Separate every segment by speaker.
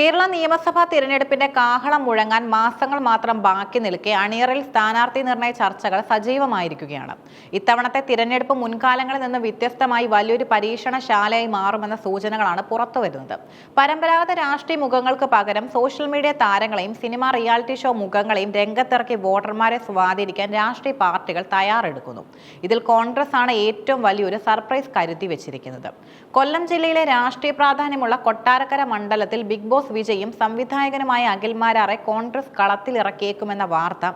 Speaker 1: കേരള നിയമസഭാ തിരഞ്ഞെടുപ്പിന്റെ കാഹളം മുഴങ്ങാൻ മാസങ്ങൾ മാത്രം ബാക്കി നിൽക്കെ അണിയറിൽ സ്ഥാനാർത്ഥി നിർണയ ചർച്ചകൾ സജീവമായിരിക്കുകയാണ്. ഇത്തവണത്തെ തിരഞ്ഞെടുപ്പ് മുൻകാലങ്ങളിൽ നിന്ന് വ്യത്യസ്തമായി വലിയൊരു പരീക്ഷണശാലയായി മാറുമെന്ന സൂചനകളാണ് പുറത്തുവരുന്നത്. പരമ്പരാഗത രാഷ്ട്രീയ മുഖങ്ങൾക്ക് പകരം സോഷ്യൽ മീഡിയ താരങ്ങളെയും സിനിമ റിയാലിറ്റി ഷോ മുഖങ്ങളെയും രംഗത്തിറക്കി വോട്ടർമാരെ സ്വാധീനിക്കാൻ രാഷ്ട്രീയ പാർട്ടികൾ തയ്യാറെടുക്കുന്നു. ഇതിൽ കോൺഗ്രസ് ആണ് ഏറ്റവും വലിയൊരു സർപ്രൈസ് കരുതി വെച്ചിരിക്കുന്നത്. കൊല്ലം ജില്ലയിലെ രാഷ്ട്രീയ പ്രാധാന്യമുള്ള കൊട്ടാരക്കര മണ്ഡലത്തിൽ ബിഗ് ബോസ് വിജയും സംവിധായകനുമായ അഖിൽമാരാറെ കോൺഗ്രസ് കളത്തിലിറക്കിയേക്കുമെന്ന വാർത്ത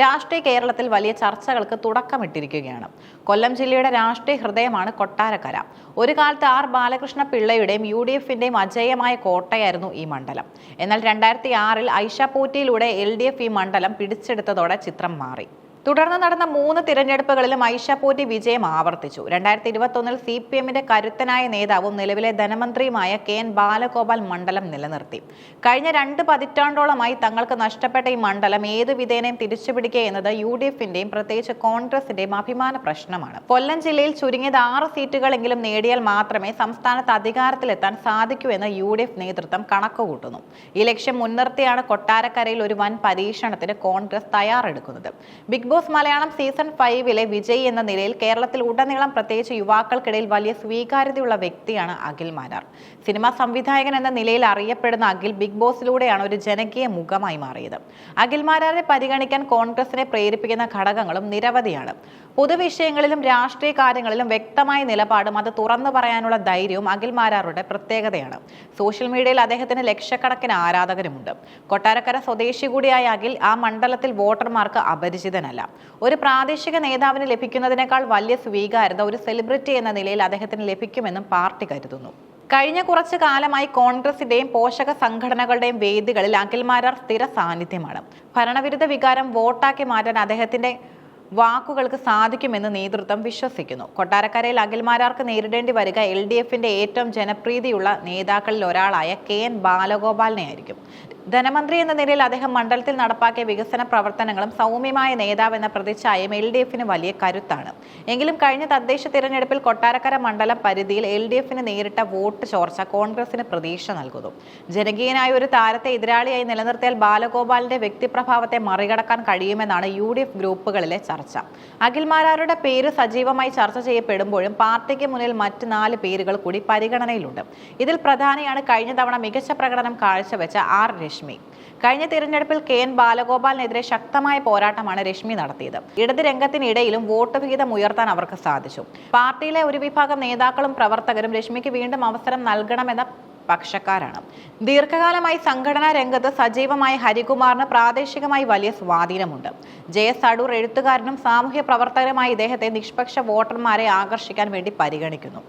Speaker 1: രാഷ്ട്രീയ കേരളത്തിൽ വലിയ ചർച്ചകൾക്ക് തുടക്കമിട്ടിരിക്കുകയാണ്. കൊല്ലം ജില്ലയുടെ രാഷ്ട്രീയ ഹൃദയമാണ് കൊട്ടാരക്കര. ഒരു കാലത്ത് ആർ ബാലകൃഷ്ണ പിള്ളയുടെയും യു ഡി എഫിന്റെയും അജയമായ കോട്ടയായിരുന്നു ഈ മണ്ഡലം. എന്നാൽ രണ്ടായിരത്തി ആറിൽ ഐഷ പോറ്റിയിലൂടെ എൽ ഡി എഫ് ഈ മണ്ഡലം പിടിച്ചെടുത്തതോടെ ചിത്രം മാറി. തുടർന്ന് നടന്ന മൂന്ന് തിരഞ്ഞെടുപ്പുകളിലും ഐഷ പോറ്റി വിജയം ആവർത്തിച്ചു. രണ്ടായിരത്തി ഇരുപത്തൊന്നിൽ സി പി എമ്മിന്റെ കരുത്തനായ നേതാവും നിലവിലെ ധനമന്ത്രിയുമായ കെ എൻ ബാലഗോപാൽ മണ്ഡലം നിലനിർത്തി. കഴിഞ്ഞ രണ്ട് പതിറ്റാണ്ടോളമായി തങ്ങൾക്ക് നഷ്ടപ്പെട്ട ഈ മണ്ഡലം ഏതു വിധേനയും തിരിച്ചുപിടിക്കുക എന്നത് യു ഡി എഫിന്റെയും പ്രത്യേകിച്ച് കോൺഗ്രസിന്റെയും അഭിമാന പ്രശ്നമാണ്. കൊല്ലം ജില്ലയിൽ ചുരുങ്ങിയത് ആറ് സീറ്റുകളെങ്കിലും നേടിയാൽ മാത്രമേ സംസ്ഥാനത്ത് അധികാരത്തിലെത്താൻ സാധിക്കൂ എന്ന് യു ഡി എഫ് നേതൃത്വം കണക്കുകൂട്ടുന്നു. ഈ ലക്ഷ്യം മുൻനിർത്തിയാണ് കൊട്ടാരക്കരയിൽ ഒരു വൻ പരീക്ഷണത്തിന് കോൺഗ്രസ് തയ്യാറെടുക്കുന്നത്. ബിഗ് ബോസ് മലയാളം സീസൺ ഫൈവിലെ വിജയ് എന്ന നിലയിൽ കേരളത്തിൽ ഉടനീളം പ്രത്യേകിച്ച് യുവാക്കൾക്കിടയിൽ വലിയ സ്വീകാര്യതയുള്ള വ്യക്തിയാണ് അഖിൽ മാരാർ. സിനിമാ സംവിധായകൻ എന്ന നിലയിൽ അറിയപ്പെടുന്ന അഖിൽ ബിഗ് ബോസിലൂടെയാണ് ഒരു ജനകീയ മുഖമായി മാറിയത്. അഖിൽ മാരാരെ പരിഗണിക്കാൻ കോൺഗ്രസിനെ പ്രേരിപ്പിക്കുന്ന ഘടകങ്ങളും നിരവധിയാണ്. പൊതുവിഷയങ്ങളിലും രാഷ്ട്രീയ കാര്യങ്ങളിലും വ്യക്തമായ നിലപാടും അത് തുറന്നു പറയാനുള്ള ധൈര്യവും അഖിൽ മാരാറുടെ പ്രത്യേകതയാണ്. സോഷ്യൽ മീഡിയയിൽ അദ്ദേഹത്തിന് ലക്ഷക്കണക്കിന് ആരാധകരുമുണ്ട്. കൊട്ടാരക്കര സ്വദേശി കൂടിയായ അഖിൽ ആ മണ്ഡലത്തിൽ വോട്ടർമാർക്ക് അപരിചിതനല്ല. ഒരു പ്രാദേശിക നേതാവിന് ലഭിക്കുന്നതിനേക്കാൾ വലിയ സ്വീകാര്യത ഒരു സെലിബ്രിറ്റി എന്ന നിലയിൽ അദ്ദേഹത്തിന് ലഭിക്കുമെന്നും പാർട്ടി കരുതുന്നു. കഴിഞ്ഞ കുറച്ചു കാലമായി കോൺഗ്രസിന്റെയും പോഷക സംഘടനകളുടെയും വേദികളിൽ അഖിൽമാരാർ സ്ഥിര സാന്നിധ്യമാണ്. ഭരണവിരുദ്ധ വികാരം വോട്ടാക്കി മാറ്റാൻ അദ്ദേഹത്തിന്റെ വാക്കുകൾക്ക് സാധിക്കുമെന്ന് നേതൃത്വം വിശ്വസിക്കുന്നു. കൊട്ടാരക്കരയിൽ അഖിൽമാരാർക്ക് നേരിടേണ്ടി വരിക എൽ ഡി എഫിന്റെ ഏറ്റവും ജനപ്രീതിയുള്ള നേതാക്കളിൽ ഒരാളായ കെ എൻ ബാലഗോപാലിനെ ആയിരിക്കും. ധനമന്ത്രി എന്ന നിലയിൽ അദ്ദേഹം മണ്ഡലത്തിൽ നടപ്പാക്കിയ വികസന പ്രവർത്തനങ്ങളും സൗമ്യമായ നേതാവ് എന്ന പ്രതിച്ഛായയും എൽ ഡി എഫിന് വലിയ കരുത്താണ്. എങ്കിലും കഴിഞ്ഞ തദ്ദേശ തിരഞ്ഞെടുപ്പിൽ കൊട്ടാരക്കര മണ്ഡലം പരിധിയിൽ എൽ ഡി എഫിന് നേരിട്ട വോട്ട് ചോർച്ച കോൺഗ്രസിന് പ്രതീക്ഷ നൽകുന്നു. ജനകീയനായ ഒരു താരത്തെ എതിരാളിയായി നിലനിർത്തിയാൽ ബാലഗോപാലിന്റെ വ്യക്തിപ്രഭാവത്തെ മറികടക്കാൻ കഴിയുമെന്നാണ് യു ഡി എഫ് ചർച്ച അഖിൽമാരാരുടെ പേര് സജീവമായി ചർച്ച ചെയ്യപ്പെടുമ്പോഴും പാർട്ടിക്ക് മുന്നിൽ മറ്റ് നാല് പേരുകൾ കൂടി പരിഗണനയിലുണ്ട്. ഇതിൽ പ്രധാനിയാണ് കഴിഞ്ഞ തവണ മികച്ച പ്രകടനം കാഴ്ചവെച്ച ആർ രശ്മി. കഴിഞ്ഞ തിരഞ്ഞെടുപ്പിൽ കെ എൻ ബാലഗോപാലിനെതിരെ ശക്തമായ പോരാട്ടമാണ് രശ്മി നടത്തിയത്. ഇടത് രംഗത്തിനിടയിലും വോട്ട് വിഹിതം ഉയർത്താൻ അവർക്ക് സാധിച്ചു. പാർട്ടിയിലെ ഒരു വിഭാഗം നേതാക്കളും പ്രവർത്തകരും രശ്മിക്ക് വീണ്ടും അവസരം നൽകണമെന്ന പക്ഷക്കാരാണ്. ദീർഘകാലമായി സംഘടനാ രംഗത്ത് സജീവമായ ഹരികുമാറിന് പ്രാദേശികമായി വലിയ സ്വാധീനമുണ്ട്. ജെ എസ് അടൂർ എഴുത്തുകാരനും സാമൂഹ്യ പ്രവർത്തകരുമായ ഇദ്ദേഹത്തെ നിഷ്പക്ഷ വോട്ടർമാരെ ആകർഷിക്കാൻ വേണ്ടി പരിഗണിക്കുന്നു.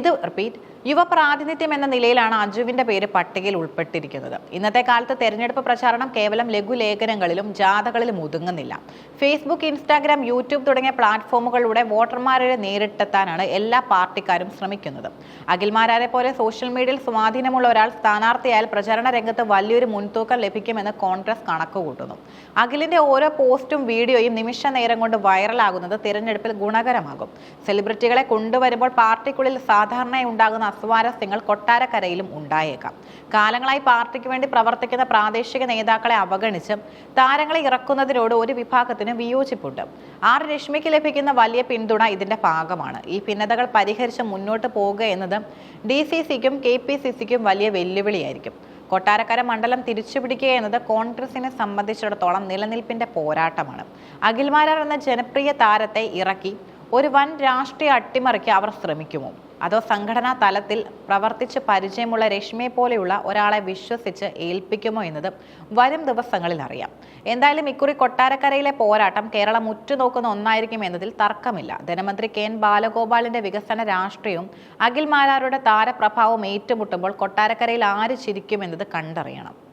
Speaker 1: ഇത് റിപ്പീറ്റ് യുവപ്രാതിനിധ്യം എന്ന നിലയിലാണ് അജുവിന്റെ പേര് പട്ടികയിൽ ഉൾപ്പെട്ടിരിക്കുന്നത്. ഇന്നത്തെ കാലത്ത് തെരഞ്ഞെടുപ്പ് പ്രചാരണം കേവലം ലഘുലേഖനങ്ങളിലും ജാഥകളിലും ഒതുങ്ങുന്നില്ല. ഫേസ്ബുക്ക് ഇൻസ്റ്റാഗ്രാം യൂട്യൂബ് തുടങ്ങിയ പ്ലാറ്റ്ഫോമുകളിലൂടെ വോട്ടർമാരെ നേരിട്ടെത്താനാണ് എല്ലാ പാർട്ടിക്കാരും ശ്രമിക്കുന്നത്. അഖിൽമാരാരെ പോലെ സോഷ്യൽ മീഡിയയിൽ സ്വാധീനമുള്ള ഒരാൾ സ്ഥാനാർത്ഥിയായാൽ പ്രചാരണ രംഗത്ത് വലിയൊരു മുൻതൂക്കം ലഭിക്കുമെന്ന് കോൺഗ്രസ് കണക്കുകൂട്ടുന്നു. അഖിലിന്റെ ഓരോ പോസ്റ്റും വീഡിയോയും നിമിഷ നേരം കൊണ്ട് വൈറലാകുന്നത് തിരഞ്ഞെടുപ്പിൽ ഗുണകരമാകും. സെലിബ്രിറ്റികളെ കൊണ്ടുവരുമ്പോൾ പാർട്ടിക്കുള്ളിൽ സാധാരണയായി ഉണ്ടാകുന്ന അസ്വാരസ്യങ്ങൾ കൊട്ടാരക്കരയിലും ഉണ്ടായേക്കാം. കാലങ്ങളായി പാർട്ടിക്ക് വേണ്ടി പ്രവർത്തിക്കുന്ന പ്രാദേശിക നേതാക്കളെ അവഗണിച്ച് താരങ്ങളെ ഇറക്കുന്നതിനോട് ഒരു വിഭാഗത്തിന് വിയോജിപ്പുണ്ട്. ആർ രശ്മിക്ക് ലഭിക്കുന്ന വലിയ പിന്തുണ ഇതിന്റെ ഭാഗമാണ്. ഈ ഭിന്നതകൾ പരിഹരിച്ച് മുന്നോട്ട് പോകുക എന്നത് ഡി സി സിക്കും കെ പി സി സിക്കും വലിയ വെല്ലുവിളിയായിരിക്കും. കൊട്ടാരക്കര മണ്ഡലം തിരിച്ചുപിടിക്കുക എന്നത് കോൺഗ്രസിനെ സംബന്ധിച്ചിടത്തോളം നിലനിൽപ്പിന്റെ പോരാട്ടമാണ്. അഖിൽമാരാർ എന്ന ജനപ്രിയ താരത്തെ ഇറക്കി ഒരു വൻ രാഷ്ട്രീയ അട്ടിമറിക്ക് അവർ ശ്രമിക്കുമോ? അതോ സംഘടനാ തലത്തിൽ പ്രവർത്തിച്ച് പരിചയമുള്ള രശ്മിയെ പോലെയുള്ള ഒരാളെ വിശ്വസിച്ച് ഏൽപ്പിക്കുമോ എന്നത് വരും ദിവസങ്ങളിൽ അറിയാം. എന്തായാലും ഇക്കുറി കൊട്ടാരക്കരയിലെ പോരാട്ടം കേരളം ഉറ്റുനോക്കുന്ന ഒന്നായിരിക്കും എന്നതിൽ തർക്കമില്ല. ധനമന്ത്രി കെ എൻ ബാലഗോപാലിന്റെ വികസന രാഷ്ട്രീയവും അഖിൽ മാരാരുടെ താരപ്രഭാവവും ഏറ്റുമുട്ടുമ്പോൾ കൊട്ടാരക്കരയിൽ ആര് ചിരിക്കുമെന്നത് കണ്ടറിയണം.